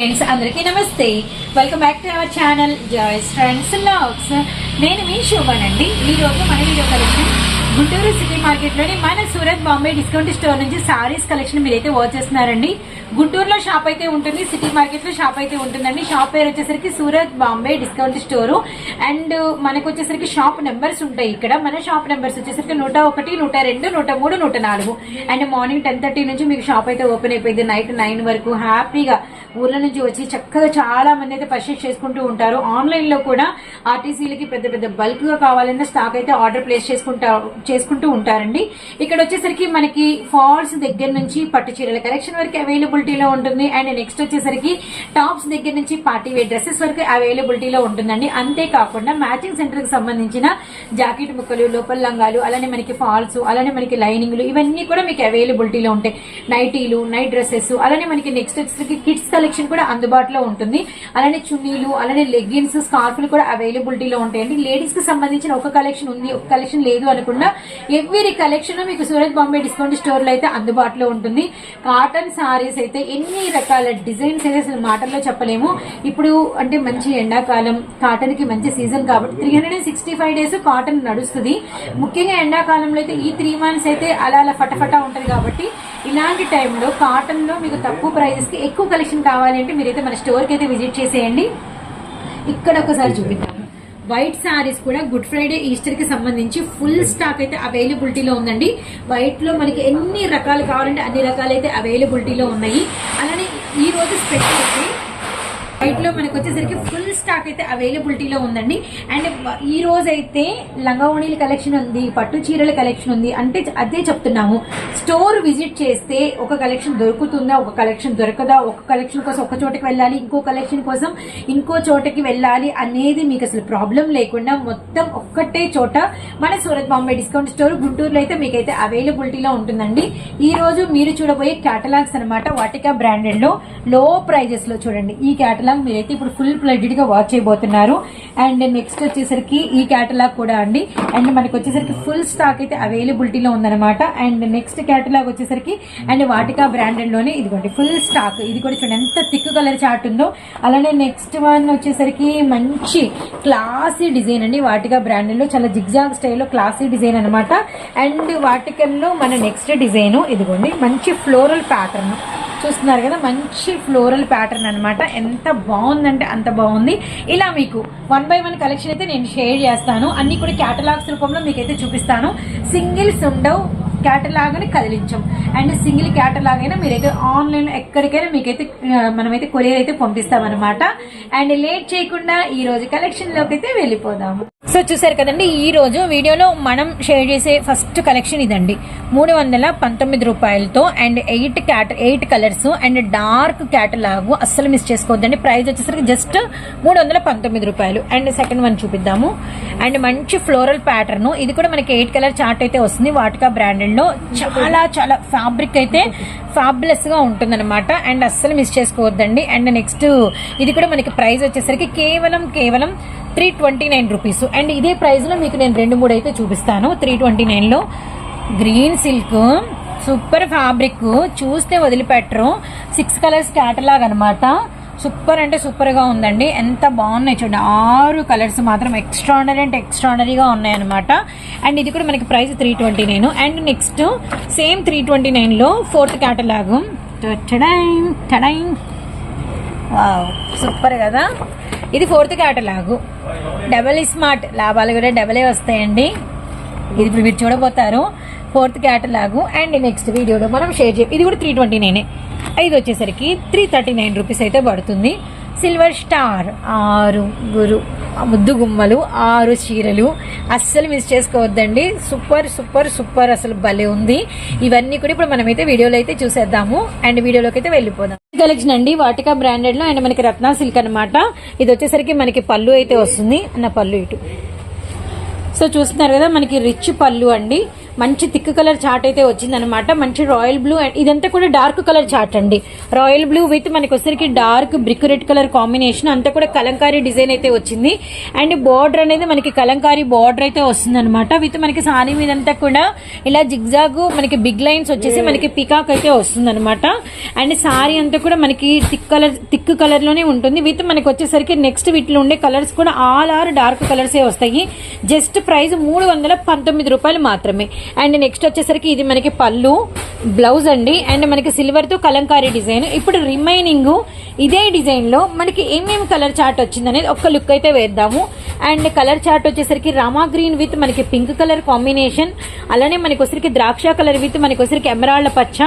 Friends అందరికీ నమస్తే. Welcome back to our channel joy's friends logs నేను మీ శోభన్ అండి ఈ మన వీడియో కలెక్షన్ గుంటూరు సిటీ మార్కెట్లోని మన సూరత్ బాంబే డిస్కౌంట్ స్టోర్ నుంచి సారీస్ కలెక్షన్ మీరైతే వాచ్ చేస్తున్నారండి. గుంటూరులో షాప్ అయితే ఉంటుంది సిటీ మార్కెట్లో షాప్ అయితే ఉంటుందండి. షాప్ పేరు వచ్చేసరికి Surat Bombay discount store. And మనకు వచ్చేసరికి షాప్ నెంబర్స్ ఉంటాయి ఇక్కడ. మన షాప్ నెంబర్స్ వచ్చేసరికి నూట ఒకటి నూట రెండు నూట మూడు నూట నాలుగు. అండ్ మార్నింగ్ టెన్ థర్టీ నుంచి మీకు షాప్ అయితే ఓపెన్ అయిపోయింది. నైట్ నైన్ వరకు హ్యాపీగా ఊర్ల నుంచి వచ్చి చక్కగా చాలా మంది అయితే పర్చేస్ చేసుకుంటూ ఉంటారు. ఆన్లైన్లో కూడా ఆర్టీసీలకి పెద్ద పెద్ద బల్క్గా కావాలన్న స్టాక్ అయితే ఆర్డర్ ప్లేస్ చేసుకుంటా చేసుకుంటూ ఉంటారండి. ఇక్కడ వచ్చేసరికి మనకి ఫాల్స్ దగ్గర నుంచి పట్టు చీరల కలెక్షన్ వరకు అవైలబిలిటీలో ఉంటుంది. అండ్ నెక్స్ట్ వచ్చేసరికి టాప్స్ దగ్గర నుంచి పార్టీ వేర్ డ్రెస్సెస్ వరకు అవైలబిలిటీలో ఉంటుందండి. అంతేకాకుండా మ్యాచింగ్ సెంటర్కి సంబంధించిన జాకెట్ ముక్కలు లోపల లంగాలు అలానే మనకి ఫాల్స్ అలానే మనకి లైనింగ్లు ఇవన్నీ కూడా మీకు అవైలబిలిటీలో ఉంటాయి. నైటీలు నైట్ డ్రెస్సెస్ అలానే మనకి నెక్స్ట్ వచ్చేసరికి కిడ్స్ కలెక్షన్ కలెక్షన్ కూడా అందుబాటులో ఉంటుంది. అలానే చున్నీలు అలానే లెగ్గిన్స్ స్కార్ఫ్లు కూడా అవైలబిలిటీలో ఉంటాయండి. లేడీస్కి సంబంధించిన ఒక కలెక్షన్ ఉంది ఒక కలెక్షన్ లేదు అనుకున్నా ఎవ్రీ కలెక్షన్ మీకు సూరత్ బాంబే డిస్కౌంట్ స్టోర్లో అయితే అందుబాటులో ఉంటుంది. కాటన్ సారీస్ అయితే ఎన్ని రకాల డిజైన్స్ అయితే అసలు మాటల్లో చెప్పలేము. ఇప్పుడు అంటే మంచి ఎండాకాలం కాటన్కి మంచి సీజన్ కాబట్టి three hundred and sixty five days cotton నడుస్తుంది. ముఖ్యంగా ఎండాకాలంలో అయితే ఈ త్రీ మంత్స్ అయితే అలా అలా ఫటఫటా ఉంటుంది కాబట్టి ఇలాంటి టైంలో కాటన్లో మీకు తక్కువ ప్రైజెస్కి ఎక్కువ కలెక్షన్ కావాలి అంటే మీరైతే మన స్టోర్కి అయితే విజిట్ చేసేయండి. ఇక్కడ ఒకసారి చూపిద్దాము వైట్ సారీస్ కూడా గుడ్ ఫ్రైడే ఈస్టర్కి సంబంధించి ఫుల్ స్టాక్ అయితే అవైలబిలిటీలో ఉందండి. వైట్లో మనకి ఎన్ని రకాలు కావాలంటే అన్ని రకాలు అయితే అవైలబిలిటీలో ఉన్నాయి. అలానే ఈ రోజు స్పెషల్ వైట్లో మనకి వచ్చేసరికి ఫుల్ స్టాక్ అయితే అవైలబిలిటీలో ఉందండి. అండ్ ఈ రోజు అయితే కలెక్షన్ ఉంది పట్టు చీరల కలెక్షన్ ఉంది. అంటే అదే చెప్తున్నాము. స్టోర్ విజిట్ చేస్తే ఒక కలెక్షన్ దొరుకుతుందా ఒక కలెక్షన్ దొరకదా ఒక కలెక్షన్ కోసం ఒక చోటకి వెళ్ళాలి ఇంకో కలెక్షన్ కోసం ఇంకో చోటకి వెళ్ళాలి అనేది మీకు అసలు ప్రాబ్లం లేకుండా మొత్తం ఒక్కటే చోట మన సూరత్ బాంబే డిస్కౌంట్ స్టోర్ గుంటూరులో అయితే మీకైతే అవైలబిలిటీలో ఉంటుందండి. ఈ రోజు మీరు చూడబోయే క్యాటలాగ్స్ అనమాట వాటికా బ్రాండెడ్లో లో ప్రైజెస్లో చూడండి. ఈ క్యాటలాగ్ మీరైతే ఇప్పుడు ఫుల్ ఫ్లెడ్జెడ్గా వాచ్ చేయబోతున్నారు. అండ్ నెక్స్ట్ వచ్చేసరికి ఈ క్యాటలాగ్ కూడా అండి. అండ్ మనకి వచ్చేసరికి ఫుల్ స్టాక్ అయితే అవైలబిలిటీలో ఉందన్నమాట. అండ్ నెక్స్ట్ క్యాటలాగ్ వచ్చేసరికి అండ్ వాటికా బ్రాండెడ్లోనే ఇదిగోండి ఫుల్ స్టాక్ ఇది కూడా చూడండి ఎంత థిక్ కలర్ చార్ట్ ఉందో. అలానే నెక్స్ట్ వన్ వచ్చేసరికి మంచి క్లాసీ డిజైన్ అండి. వాటికా బ్రాండెడ్లో చాలా జిగ్జాగ్ స్టైల్లో క్లాసీ డిజైన్ అనమాట అండ్ వాటికల్లో మన నెక్స్ట్ డిజైన్ ఇదిగోండి మంచి ఫ్లోరల్ ప్యాటర్న్ చూస్తున్నారు కదా మంచి ఫ్లోరల్ ప్యాటర్న్ అనమాట ఎంత బాగుందంటే అంత బాగుంది. ఇలా మీకు వన్ బై వన్ కలెక్షన్ అయితే నేను షేర్ చేస్తాను. అన్ని కూడా క్యాటలాగ్స్ రూపంలో మీకైతే చూపిస్తాను. సింగిల్స్ ఉండవు క్యాటలాగ్ని కదిలించాం. అండ్ సింగిల్ క్యాటలాగ్ అయినా మీరైతే ఆన్లైన్ ఎక్కడికైనా మీకైతే మనమైతే కొరియర్ అయితే పంపిస్తాం అనమాట అండ్ లేట్ చేయకుండా ఈ రోజు కలెక్షన్ అయితే వెళ్ళిపోదాము. సో చూసారు కదండి ఈ రోజు వీడియోలో మనం షేర్ చేసే ఫస్ట్ కలెక్షన్ ఇదండి. మూడు వందల పంతొమ్మిది రూపాయలతో and eight cat eight colours and dark catalogue అస్సలు మిస్ చేసుకోవద్దండి. ప్రైస్ వచ్చేసరికి జస్ట్ మూడు వందల పంతొమ్మిది రూపాయలు. అండ్ సెకండ్ వన్ చూపిద్దాము. అండ్ మంచి ఫ్లోరల్ ప్యాటర్న్ ఇది కూడా మనకి ఎయిట్ కలర్ చార్ట్ అయితే వస్తుంది. వాటికా బ్రాండెడ్లో చాలా చాలా ఫ్యాబ్రిక్ అయితే ఫ్యాబులస్గా ఉంటుందన్నమాట. అండ్ అస్సలు మిస్ చేసుకోవద్దండి. అండ్ నెక్స్ట్ ఇది కూడా మనకి ప్రైస్ వచ్చేసరికి కేవలం కేవలం three twenty nine rupees. And ఇదే ప్రైస్లో మీకు నేను రెండు మూడు అయితే చూపిస్తాను. త్రీ ట్వంటీ నైన్లో గ్రీన్ సిల్క్ సూపర్ ఫ్యాబ్రిక్ చూస్తే వదిలిపెట్టరు. సిక్స్ కలర్స్ క్యాటలాగ్ అనమాట సూపర్ అంటే సూపర్గా ఉందండి. ఎంత బాగున్నాయి చూడండి. ఆరు కలర్స్ మాత్రం ఎక్స్ట్రాడనరీ అంటే ఎక్స్ట్రాడనరీగా ఉన్నాయన్నమాట. అండ్ ఇది కూడా మనకి price three twenty nine. And next same three twenty నైన్లో ఫోర్త్ క్యాటలాగ్. టడైన్ టడైన్. వావ్ సూపర్ కదా. ఇది fourth catalogue. Double smart e లాభాలు కూడా డబలే వస్తాయండి. ఇది ఇప్పుడు మీరు చూడబోతారు. ఫోర్త్ క్యాటలాగు అండ్ నెక్స్ట్ వీడియోలో మనం షేర్ చేయ ఇది కూడా త్రీ ట్వంటీ నైనే ఇది వచ్చేసరికి త్రీ థర్టీ నైన్ రూపీస్ అయితే పడుతుంది. సిల్వర్ స్టార్ ఆరు గురు ముద్దు గుమ్మలు ఆరు చీరలు. అస్సలు మిస్ చేసుకోవద్దండి. సూపర్ సూపర్ సూపర్ అసలు భలే ఉంది. ఇవన్నీ కూడా ఇప్పుడు మనమైతే వీడియోలో అయితే చూసేద్దాము. అండ్ వీడియోలోకి అయితే వెళ్ళిపోదాం. కలెక్షన్ అండి. వాటికా బ్రాండెడ్లో అండ్ మనకి రత్నా సిల్క్ అనమాట ఇది వచ్చేసరికి మనకి పళ్ళు అయితే వస్తుంది. అన్న పళ్ళు ఇటు. సో చూస్తున్నారు కదా మనకి రిచ్ పళ్ళు అండి. మంచి థిక్ కలర్ చార్ట్ అయితే వచ్చిందనమాట మంచి రాయల్ బ్లూ అండ్ ఇదంతా కూడా డార్క్ కలర్ చార్ట్ అండి. రాయల్ బ్లూ విత్ మనకి వచ్చరికి dark brick red colour combination అంతా కూడా కలంకారీ డిజైన్ అయితే వచ్చింది. అండ్ బార్డర్ అనేది మనకి కలంకారీ బార్డర్ అయితే వస్తుంది అనమాట విత్ మనకి సారీ మీదంతా కూడా ఇలా జిగ్జాగ్ మనకి బిగ్ లైన్స్ వచ్చేసి మనకి పికాక్ అయితే వస్తుంది అనమాట అండ్ సారీ అంతా కూడా మనకి థిక్ కలర్ థిక్ కలర్లోనే ఉంటుంది. విత్ మనకి వచ్చేసరికి నెక్స్ట్ వీటిలో ఉండే కలర్స్ కూడా ఆల్ ఆర్ డార్క్ కలర్స్ వస్తాయి. జస్ట్ ప్రైస్ మూడు వందల పంతొమ్మిది రూపాయలు మాత్రమే. అండ్ నెక్స్ట్ వచ్చేసరికి ఇది మనకి పళ్ళు బ్లౌజ్ అండి. అండ్ మనకి సిల్వర్తో కలంకారీ డిజైన్. ఇప్పుడు రిమైనింగ్ ఇదే డిజైన్లో మనకి ఏమేమి కలర్ చార్ట్ వచ్చిందనేది ఒక్క లుక్ అయితే వేద్దాము. అండ్ కలర్ చార్ట్ వచ్చేసరికి రామా గ్రీన్ విత్ మనకి పింక్ కలర్ కాంబినేషన్ అలానే మనకి వచ్చరికి ద్రాక్ష కలర్ విత్ మనకి వచ్చరికి పచ్చ.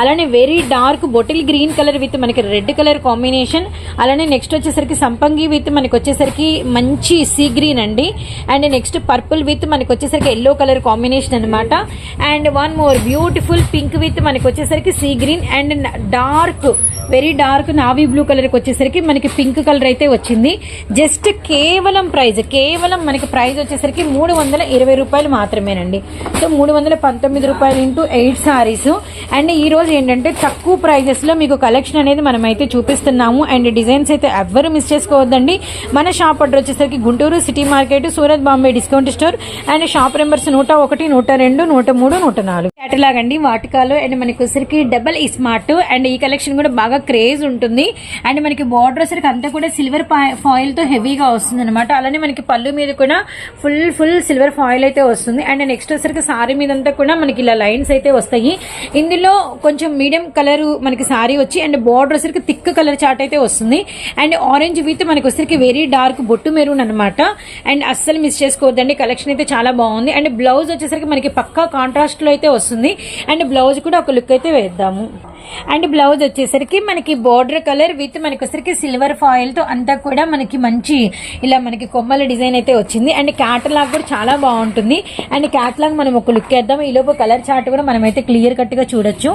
అలానే very dark bottle green colour with మనకి రెడ్ కలర్ కాంబినేషన్ అలానే నెక్స్ట్ వచ్చేసరికి సంపంగి విత్ మనకి వచ్చేసరికి మంచి సీ గ్రీన్ అండి. అండ్ నెక్స్ట్ పర్పుల్ విత్ మనకి వచ్చేసరికి ఎల్లో కలర్ కాంబినేషన్ అనమాట and one more beautiful pink with మనకి వచ్చేసరికి sea green and dark very dark navy blue కలర్కి వచ్చేసరికి మనకి పింక్ కలర్ అయితే వచ్చింది. జస్ట్ కేవలం ప్రైస్ కేవలం మనకి ప్రైస్ వచ్చేసరికి మూడు వందల ఇరవై రూపాయలు మాత్రమేనండి. సో మూడు వందల పంతొమ్మిది రూపాయలు ఇంటూ ఎయిట్ సారీస్. అండ్ ఈ రోజు ఏంటంటే తక్కువ ప్రైజెస్లో మీకు కలెక్షన్ అనేది మనమైతే చూపిస్తున్నాము. అండ్ డిజైన్స్ అయితే ఎవ్వరు మిస్ చేసుకోవద్దండి. మన షాప్ అడ్రస్ వచ్చేసరికి Guntur city market Surat Bombay discount store. And shop numbers నూట ఒకటి నూట రెండు నూట మూడు నూట నాలుగు. కేటలాగ్ అండి వాటికాలో అండ్ మనకి వచ్చరికి డబల్ ఈ స్మార్ట్. అండ్ ఈ కలెక్షన్ కూడా బాగా క్రేజ్ ఉంటుంది. అండ్ మనకి బార్డర్ వచ్చరికి అంతా కూడా సిల్వర్ ఫాయిల్తో హెవీగా వస్తుంది అనమాట అలానే మనకి పళ్ళు మీద కూడా ఫుల్ ఫుల్ సిల్వర్ ఫాయిల్ అయితే వస్తుంది. అండ్ నెక్స్ట్ వచ్చేసరికి సారీ మీద అంతా కూడా మనకి ఇలా లైన్స్ అయితే వస్తాయి. ఇందులో కొంచెం మీడియం కలర్ మనకి సారీ వచ్చి అండ్ బార్డర్ వచ్చరికి థిక్ కలర్ చాట్ అయితే వస్తుంది. అండ్ ఆరెంజ్ విత్ మనకి వచ్చరికి వెరీ డార్క్ బొట్టు మెరూన్ అనమాట అండ్ అస్సలు మిస్ చేసుకోవద్దండి. కలెక్షన్ అయితే చాలా బాగుంది. అండ్ బ్లౌజ్ వచ్చేసరికి మనకి పక్కా కాంట్రాస్ట్లో అయితే వస్తుంది. అండ్ బ్లౌజ్ కూడా ఒక లుక్ అయితే వేద్దాము. అండ్ బ్లౌజ్ వచ్చేసరికి మనకి బోర్డర్ కలర్ విత్ మనకి వచ్చేసరికి సిల్వర్ ఫాయిల్తో అంతా కూడా మనకి మంచి ఇలా మనకి కొమ్మల డిజైన్ అయితే వచ్చింది. అండ్ క్యాటలాగ్ కూడా చాలా బాగుంటుంది. అండ్ క్యాటలాగ్ మనం ఒక లుక్ వేద్దాం. ఈ కలర్ చార్ట్ కూడా మనం అయితే క్లియర్ కట్గా చూడొచ్చు.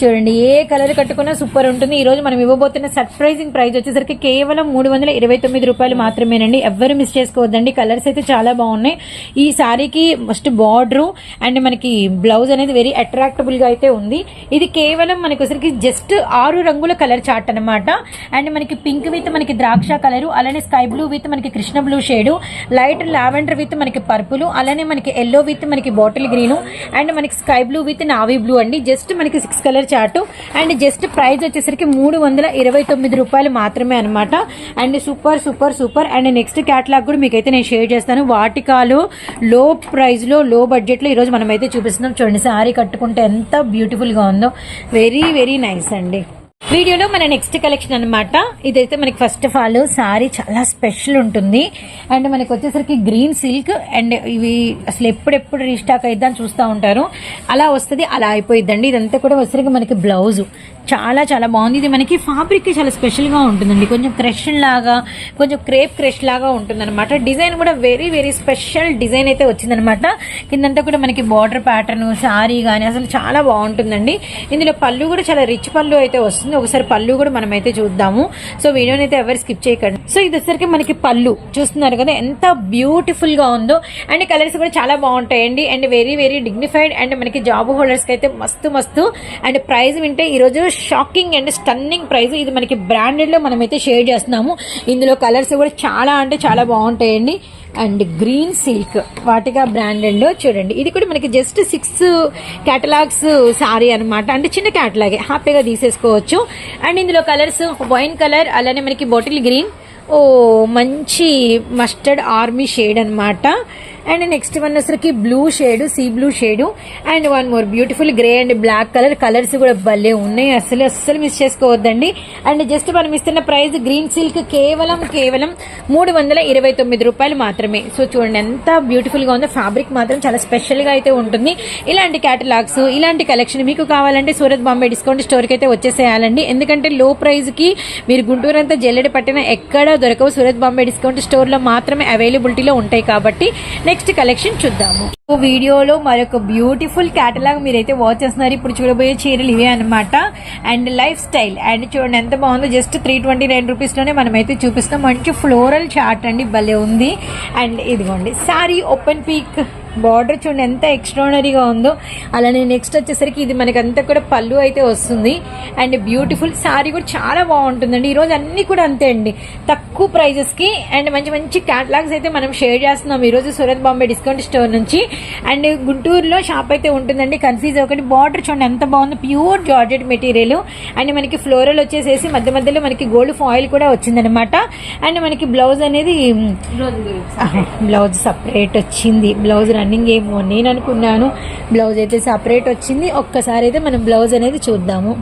చూడండి ఏ కలర్ కట్టుకున్నా సూపర్ ఉంటుంది. ఈ రోజు మనం ఇవ్వబోతున్న సర్ప్రైజింగ్ ప్రైస్ వచ్చేసరికి కేవలం మూడు వందల ఇరవై తొమ్మిది రూపాయలు మాత్రమేనండి. ఎవ్వరు మిస్ చేసుకోవద్దండి. కలర్స్ అయితే చాలా బాగున్నాయి. ఈ సారీకి ఫస్ట్ బార్డర్ అండ్ మనకి బ్లౌజ్ అనేది వెరీ అట్రాక్టబుల్గా అయితే ఉంది. ఇది కేవలం మనకి వచ్చరికి జస్ట్ ఆరు రంగుల కలర్ చార్ట్ అనమాట అండ్ మనకి పింక్ విత్ మనకి ద్రాక్ష కలర్ అలానే స్కై బ్లూ విత్ మనకి Krishna blue shade light lavender with మనకి పర్పుల్ అలానే మనకి ఎల్లో విత్ మనకి బాటిల్ గ్రీన్ అండ్ మనకి sky blue with navy blue అండి. జస్ట్ మనకి six colour chart and just price వచ్చేసరికి మూడు వందల ఇరవై తొమ్మిది రూపాయలు మాత్రమే అనమాట and super super super. And next catalogue కూడా మీకైతే నేను షేర్ చేస్తాను. వాటికాలు లో ప్రైస్లో లో బడ్జెట్లో ఈరోజు మనం అయితే చూపిస్తున్నాం. చూడండి సారీ కట్టుకుంటే ఎంత బ్యూటిఫుల్గా ఉందో. వెరీ వెరీ నైస్ అండి. వీడియోలో మన నెక్స్ట్ కలెక్షన్ అన్నమాట. ఇదైతే మనకి ఫస్ట్ ఆఫ్ ఆల్ సారీ చాలా స్పెషల్ ఉంటుంది. అండ్ మనకి వచ్చేసరికి గ్రీన్ సిల్క్ అండ్ ఇవి అసలు ఎప్పుడెప్పుడు రీస్టాక్ అయిద్దని చూస్తూ ఉంటారు. అలా వస్తుంది అలా అయిపోయిద్దండి. ఇదంతా కూడా వచ్చేసరికి మనకి బ్లౌజ్ చాలా చాలా బాగుంది. ఇది మనకి ఫ్యాబ్రిక్ చాలా స్పెషల్గా ఉంటుందండి. కొంచెం క్రష్ లాగా కొంచెం క్రేప్ క్రష్ లాగా ఉంటుందన్నమాట. డిజైన్ కూడా వెరీ వెరీ స్పెషల్ డిజైన్ అయితే వచ్చిందనమాట కిందంతా కూడా మనకి బార్డర్ ప్యాటర్న్ సారీ కానీ అసలు చాలా బాగుంటుందండి. ఇందులో పళ్ళు కూడా చాలా రిచ్ పళ్ళు అయితే వస్తుంది. ఒకసారి పళ్ళు కూడా మనం అయితే చూద్దాము. సో వీడియోని అయితే ఎవరు స్కిప్ చేయకండి. సో ఇది వచ్చరికి మనకి పళ్ళు. చూస్తున్నారు కదా ఎంత బ్యూటిఫుల్గా ఉందో. అండ్ కలర్స్ కూడా చాలా బాగుంటాయండి. And very very dignified and మనకి జాబ్ హోల్డర్స్కి అయితే మస్తు మస్తు. అండ్ ప్రైస్ వింటే ఈ రోజు షాకింగ్ అండ్ స్టన్నింగ్ ప్రైస్ ఇది మనకి బ్రాండెడ్లో షేర్ చేస్తున్నాము. ఇందులో కలర్స్ కూడా చాలా అంటే చాలా బాగుంటాయండి. అండ్ గ్రీన్ సిల్క్ వాటిగా బ్రాండెడ్ చూడండి. ఇది కూడా మనకి జస్ట్ సిక్స్ క్యాటలాగ్స్ సారీ అన్నమాట. అంటే చిన్న క్యాటలాగే హ్యాపీగా తీసేసుకోవచ్చు. అండ్ ఇందులో కలర్స్ వైన్ కలర్ అలానే మనకి బాటిల్ గ్రీన్. ఓ మంచి మస్టర్డ్ ఆర్మీ షేడ్ అన్నమాట. అండ్ నెక్స్ట్ వన్ వచ్చరికి blue shade sea blue shade. And one more beautiful grey and black colour. Colours కూడా భలే ఉన్నాయి. అసలు అస్సలు మిస్ చేసుకోవద్దండి. అండ్ జస్ట్ మనం ఇస్తున్న ప్రైస్ గ్రీన్ సిల్క్ కేవలం కేవలం మూడు వందల ఇరవై తొమ్మిది రూపాయలు మాత్రమే. సో చూడండి ఎంత బ్యూటిఫుల్గా ఉందో. ఫ్యాబ్రిక్ మాత్రం చాలా స్పెషల్గా అయితే ఉంటుంది. ఇలాంటి క్యాటలాగ్స్ ఇలాంటి కలెక్షన్ మీకు కావాలంటే సూరత్ బాంబే డిస్కౌంట్ స్టోర్కి అయితే వచ్చేసేయాలండి. ఎందుకంటే లో ప్రైజ్కి మీరు గుంటూరు అంతా జల్లెడ పట్టిన ఎక్కడా దొరకవు. సూరత్ బాంబే డిస్కౌంట్ స్టోర్లో మాత్రమే అవైలబిలిటీలో ఉంటాయి కాబట్టి నెక్స్ట్ కలెక్షన్ చూద్దాము. వీడియోలో మరొక బ్యూటిఫుల్ కేటలాగ్ మీరైతే వాచ్ చేస్తున్నారు. ఇప్పుడు చూడబోయే చీరలు ఇవే అనమాట అండ్ లైఫ్ స్టైల్ అండ్ చూడండి ఎంత బాగుందో. జస్ట్ త్రీ ట్వంటీ నైన్ రూపీస్లోనే మనమైతే చూపిస్తాం. మంచి ఫ్లోరల్ చార్ట్ అండి. భలే ఉంది. అండ్ ఇదిగోండి సారీ ఓపెన్ పీక్ బార్డర్ చూడండి ఎంత ఎక్స్ట్రాడనరీగా ఉందో. అలానే నెక్స్ట్ వచ్చేసరికి ఇది మనకి అంతా కూడా పళ్ళు అయితే వస్తుంది. అండ్ బ్యూటిఫుల్ సారీ కూడా చాలా బాగుంటుందండి. ఈరోజు అన్ని కూడా అంతే అండి. తక్కువ ప్రైజెస్కి అండ్ మంచి మంచి క్యాటలాగ్స్ అయితే మనం షేర్ చేస్తున్నాం. ఈరోజు సూరత్ బాంబే డిస్కౌంట్ స్టోర్ నుంచి. అండ్ గుంటూరులో షాప్ అయితే ఉంటుందండి. కన్ఫ్యూజ్ ఒకటి బార్డర్ చూడండి ఎంత బాగుంది. ప్యూర్ జార్జెట్ మెటీరియల్ అండ్ మనకి ఫ్లోరల్ వచ్చేసేసి మధ్య మధ్యలో మనకి గోల్డ్ ఫాయిల్ కూడా వచ్చిందనమాట అండ్ మనకి బ్లౌజ్ అనేది బ్లౌజ్ సపరేట్ వచ్చింది. బ్లౌజ్ రన్నింగ్ ఏమో నేను అనుకున్నాను. బ్లౌజ్ అయితే సపరేట్ వచ్చింది. ఒక్కసారి అయితే మనం బ్లౌజ్ అనేది చూద్దాము.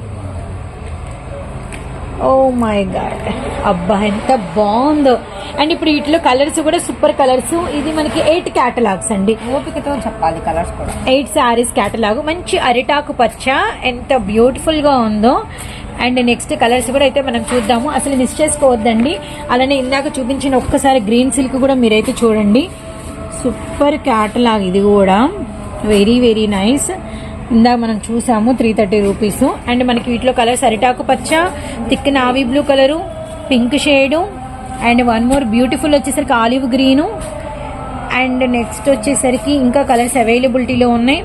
ఓ మై గాడ్ అబ్బా ఎంత బాగుందో. అండ్ ఇప్పుడు వీటిలో కలర్స్ కూడా సూపర్ కలర్స్. ఇది మనకి ఎయిట్ క్యాటలాగ్స్ అండి. ఓపికతో చెప్పాలి కలర్స్ కూడా. ఎయిట్ శారీస్ క్యాటలాగ్ మంచి అరిటాకు పచ్చ. ఎంత బ్యూటిఫుల్గా ఉందో. అండ్ నెక్స్ట్ కలర్స్ కూడా అయితే మనం చూద్దాము. అసలు మిస్ చేసుకోవద్దండి. అలానే ఇందాక చూపించిన ఒక్కసారి గ్రీన్ సిల్క్ కూడా మీరైతే చూడండి. సూపర్ క్యాటలాగ్ ఇది కూడా. వెరీ వెరీ నైస్ ఇందాక మనం చూసాము త్రీ థర్టీ రూపీస్ అండ్ మనకి వీటిలో కలర్స్ అరిటాకు పచ్చ thick navy blue colour pink shade and one more beautiful వచ్చేసరికి ఆలివ్ గ్రీను అండ్ నెక్స్ట్ వచ్చేసరికి ఇంకా కలర్స్ అవైలబిలిటీలో ఉన్నాయి.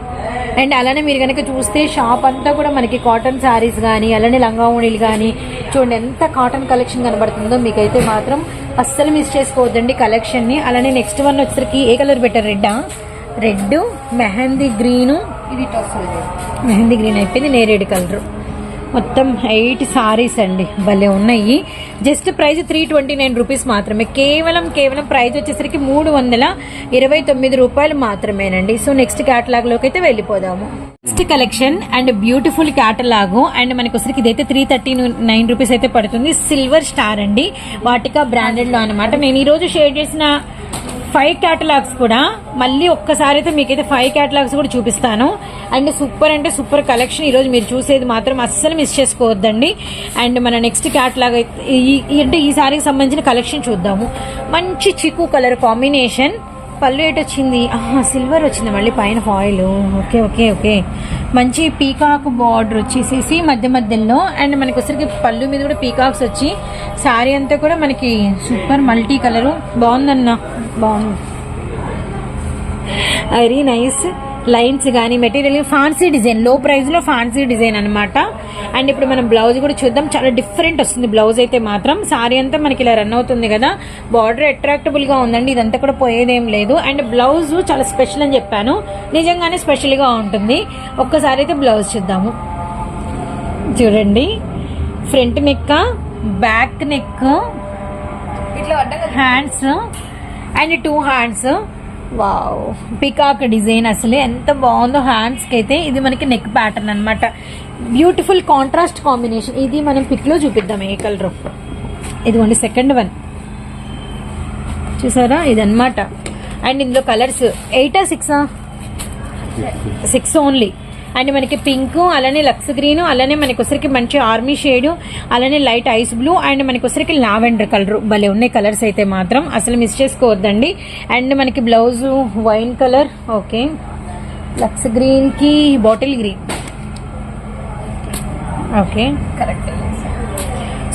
అండ్ అలానే మీరు కనుక చూస్తే షాప్ అంతా కూడా మనకి కాటన్ శారీస్ కానీ అలానే లంగా ఓణీలు కానీ చూడండి ఎంత కాటన్ కలెక్షన్ కనబడుతుందో మీకైతే మాత్రం అస్సలు మిస్ చేసుకోవద్దండి కలెక్షన్ని అలానే నెక్స్ట్ వన్ వచ్చేసరికి ఏ కలర్ పెట్టారు? రెడ్డా రెడ్ మెహందీ గ్రీను ఇది మెహందీ గ్రీన్ అయిపోయింది నేరేడు కలర్ మొత్తం ఎయిట్ సారీస్ అండి. భలే ఉన్నాయి. Just price three twenty nine rupees మాత్రమే. కేవలం కేవలం ప్రైస్ వచ్చేసరికి మూడు వందల ఇరవై తొమ్మిది రూపాయలు మాత్రమేనండి. సో నెక్స్ట్ క్యాటలాగ్లోకి అయితే వెళ్ళిపోదాము. Next collection and beautiful catalogue and మనకు వచ్చరికి ఇదైతే త్రీ థర్టీ నైన్ రూపీస్ అయితే పడుతుంది. సిల్వర్ స్టార్ అండి. వాటికా బ్రాండెడ్లో అనమాట నేను ఈ రోజు షేర్ చేసిన ఫైవ్ క్యాటలాగ్స్ కూడా మళ్ళీ ఒక్కసారి అయితే మీకైతే ఫైవ్ క్యాటలాగ్స్ కూడా చూపిస్తాను. అండ్ సూపర్ అంటే సూపర్ కలెక్షన్ ఈరోజు మీరు చూసేది మాత్రం అస్సలు మిస్ చేసుకోవద్దండి. అండ్ మన నెక్స్ట్ క్యాటలాగ్ అయితే అంటే ఈ సారీకి సంబంధించిన కలెక్షన్ చూద్దాము. మంచి చిక్కు కలర్ కాంబినేషన్ పళ్ళు ఏటి వచ్చింది సిల్వర్ వచ్చింది మళ్ళీ పైన ఫాయిల్ ఓకే ఓకే ఓకే. మంచి పీకాక్ బార్డర్ వచ్చేసేసి మధ్య మధ్యలో. అండ్ మనకి వచ్చరికి పళ్ళు మీద కూడా పీకాక్స్ వచ్చి శారీ అంతా కూడా మనకి సూపర్ మల్టీ కలరు బాగుందన్న. బాగుంది. వెరీ నైస్ లైన్స్ కానీ మెటీరియల్ ఫాన్సీ డిజైన్లో ప్రైస్లో ఫాన్సీ డిజైన్ అన్నమాట. అండ్ ఇప్పుడు మనం బ్లౌజ్ కూడా చూద్దాం. చాలా డిఫరెంట్ వస్తుంది బ్లౌజ్ అయితే మాత్రం. సారీ అంతా మనకి ఇలా రన్ అవుతుంది కదా. బార్డర్ అట్రాక్టబుల్గా ఉందండి. ఇదంతా కూడా పోయేదేం లేదు. అండ్ బ్లౌజ్ చాలా స్పెషల్ అని చెప్పాను. నిజంగానే స్పెషల్గా ఉంటుంది. ఒక్కసారి అయితే బ్లౌజ్ చూద్దాము. చూడండి. ఫ్రంట్ నెక్ బ్యాక్ నెక్ ఇట్లా hands and two hands wow. Peacock design అసలు ఎంత బాగుందో హ్యాండ్స్కి అయితే ఇది మనకి నెక్ ప్యాటర్న్ అన్నమాట. బ్యూటిఫుల్ కాంట్రాస్ట్ కాంబినేషన్ ఇది మనం పిక్లో చూపిద్దాం ఏ కలర్. ఇదిగోండి సెకండ్ వన్ చూసారా? ఇదన్నమాట. అండ్ ఇందులో కలర్స్ ఎయిటా సిక్సా సిక్స్ ఓన్లీ అండ్ మనకి పింక్ అలానే లక్స్ గ్రీన్ అలానే మనకి వచ్చరికి మంచి ఆర్మీ షేడ్ అలానే లైట్ ఐస్ బ్లూ అండ్ మనకి వచ్చరికి లావెండర్ కలర్. భలే ఉన్నాయి కలర్స్ అయితే మాత్రం. అసలు మిస్ చేసుకోవద్దండి. అండ్ మనకి blouse wine colour okay. Lux గ్రీన్కి bottle green. Okay. Correct.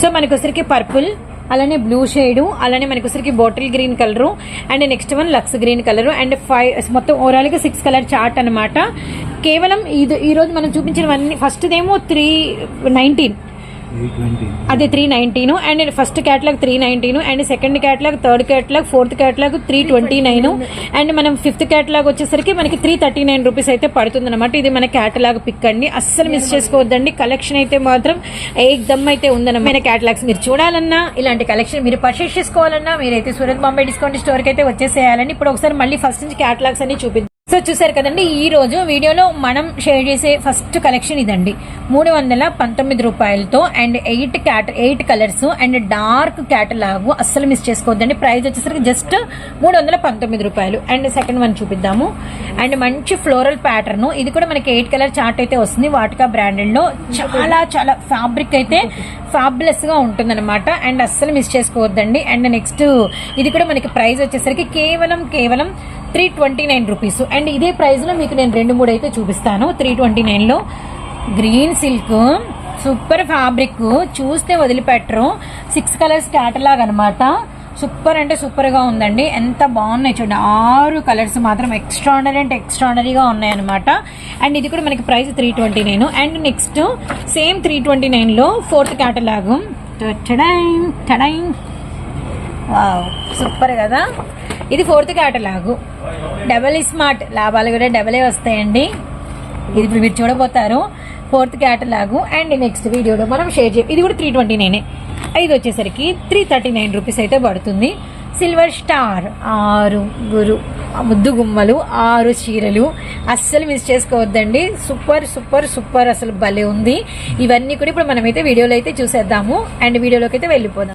So మనకి వచ్చరికి పర్పుల్ అలానే బ్లూ షేడ్ అలానే మనకి వచ్చరికి bottle green colour and next one lux green colour and five మొత్తం ఓవరాల్గా సిక్స్ కలర్ చార్ట్ అన్నమాట. కేవలం ఇది ఈ రోజు మనం చూపించినవన్నీ ఫస్ట్ దేమో త్రీ నైన్టీన్ అదే three nineteen and first catalogue three nineteen and second catalogue third catalogue fourth catalogue three twenty nine and మనం ఫిఫ్త్ క్యాటలాగ్ వచ్చేసరికి మనకి త్రీ థర్టీ నైన్ రూపీస్ అయితే పడుతుంది అనమాట ఇది మన క్యాటలాగ్ పిక్ అండి. అస్సలు మిస్ చేసుకోవద్దండి. కలెక్షన్ అయితే మాత్రం ఏకదమ్ అయితే ఉందన్నమాట. క్యాటలాగ్స్ మీరు చూడాలన్నా ఇలాంటి కలెక్షన్ మీరు పర్చేస్ చేసుకోవాలన్నా మీరైతే సూరత్ బాంబే డిస్కౌంట్ స్టోర్కి అయితే వచ్చేసేయాలండి. ఇప్పుడు ఒకసారి మళ్ళీ ఫస్ట్ నుంచి క్యాటలాగ్స్ అన్ని చూపిద్దాం. సో చూసారు కదండి ఈ రోజు వీడియోలో మనం షేర్ చేసే ఫస్ట్ కలెక్షన్ ఇదండి. మూడు వందల పంతొమ్మిది రూపాయలతో and eight cat eight colours and dark catalogue అస్సలు మిస్ చేసుకోవద్దండి. ప్రైస్ వచ్చేసరికి జస్ట్ మూడు వందల పంతొమ్మిది రూపాయలు. అండ్ సెకండ్ వన్ చూపిద్దాము. అండ్ మంచి ఫ్లోరల్ ప్యాటర్న్ ఇది కూడా మనకి ఎయిట్ కలర్ చార్ట్ అయితే వస్తుంది. వాటికా బ్రాండెడ్లో చాలా చాలా ఫ్యాబ్రిక్ అయితే ఫ్యాబులస్గా ఉంటుందన్నమాట. అండ్ అస్సలు మిస్ చేసుకోవద్దండి. అండ్ నెక్స్ట్ ఇది కూడా మనకి ప్రైస్ వచ్చేసరికి కేవలం కేవలం three twenty nine rupees. And ఇదే ప్రైస్లో మీకు నేను రెండు మూడు అయితే చూపిస్తాను. త్రీ ట్వంటీ నైన్లో గ్రీన్ సిల్క్ సూపర్ ఫ్యాబ్రిక్ చూస్తే వదిలిపెట్టరు. సిక్స్ కలర్స్ క్యాటలాగ్ అనమాట సూపర్ అంటే సూపర్గా ఉందండి. ఎంత బాగున్నాయి చూడండి. ఆరు కలర్స్ మాత్రం ఎక్స్ట్రాడనరీ అంటే ఎక్స్ట్రాడనరీగా ఉన్నాయన్నమాట అండ్ ఇది కూడా మనకి price three twenty nine. And next same three twenty నైన్లో ఫోర్త్ క్యాటలాగు. టడైన్ టడైన్. వావ్ సూపర్ కదా? ఇది ఫోర్త్ క్యాటలాగు డబల్ స్మార్ట్ లాభాలు కూడా డబలే వస్తాయండి. ఇది ఇప్పుడు మీరు చూడబోతారు. ఫోర్త్ క్యాటలాగు అండ్ నెక్స్ట్ వీడియోలో మనం షేర్ చేయం ఇది కూడా త్రీ ట్వంటీ నైనే ఇది వచ్చేసరికి త్రీ థర్టీ నైన్ రూపీస్ అయితే పడుతుంది. సిల్వర్ స్టార్ ఆరు గురు ముద్దు గుమ్మలు ఆరు చీరలు. అస్సలు మిస్ చేసుకోవద్దండి. Super super super. అసలు భలే ఉంది. ఇవన్నీ కూడా ఇప్పుడు మనమైతే వీడియోలో అయితే చూసేద్దాము. అండ్ వీడియోలోకి అయితే వెళ్ళిపోదాం.